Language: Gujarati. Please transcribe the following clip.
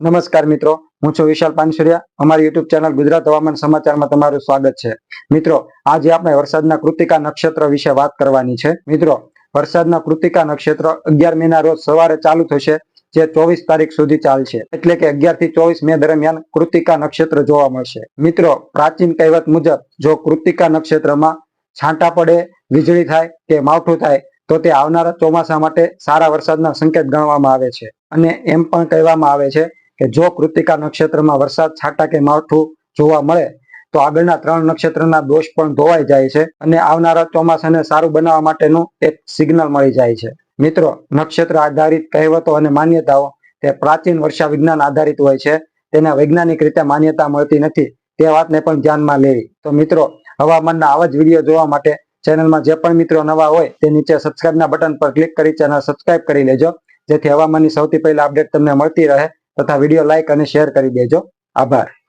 નમસ્કાર મિત્રો, હું છું વિશાલ પાનસુરિયા. અમારી યુટ્યુબ ચેનલ ગુજરાત હવામાન સમાચારમાં તમારું સ્વાગત છે. મિત્રો, આજે આપણે વરસાદના કૃતિકા નક્ષત્ર વિશે વાત કરવાની છે. મિત્રો, વરસાદના કૃતિકા નક્ષત્ર અગિયાર મેના રોજ સવારે ચાલુ થશે, જે ચોવીસ તારીખ સુધી ચાલશે. એટલે કે અગિયારથી ચોવીસ મે દરમિયાન કૃતિકા નક્ષત્ર જોવા મળશે. મિત્રો, પ્રાચીન કહેવત મુજબ, જો કૃતિકા નક્ષત્રમાં છાંટા પડે, વીજળી થાય કે માવઠું થાય, તો તે આવનારા ચોમાસા માટે સારા વરસાદના સંકેત ગણવામાં આવે છે. અને એમ પણ કહેવામાં આવે છે કે જો કૃતિકા નક્ષત્રમાં વરસાદ છાંટા કે માવઠું જોવા મળે, તો આગળના ત્રણ નક્ષત્રના દોષ પણ ધોવાઈ જાય છે અને આવનારા ચોમાસાને સારું બનાવવા માટેનું એક સિગ્નલ મળી જાય છે. મિત્રો, નક્ષત્ર આધારિત કહેવતો અને માન્યતાઓ તે પ્રાચીન વર્ષા વિજ્ઞાન આધારિત હોય છે. તેને વૈજ્ઞાનિક રીતે માન્યતા મળતી નથી. તે વાતને પણ ધ્યાનમાં લેવી. તો મિત્રો, હવામાનના આવા જ વીડિયો જોવા માટે ચેનલમાં જે પણ મિત્રો નવા હોય તે નીચે સબસ્ક્રાઇબના બટન પર ક્લિક કરી ચેનલ સબસ્ક્રાઇબ કરી લેજો. જેથી હવામાનની સૌથી પહેલા અપડેટ તમને મળતી રહે. તથા વીડિયો લાઇક અને શેર કરી દેજો. આભાર.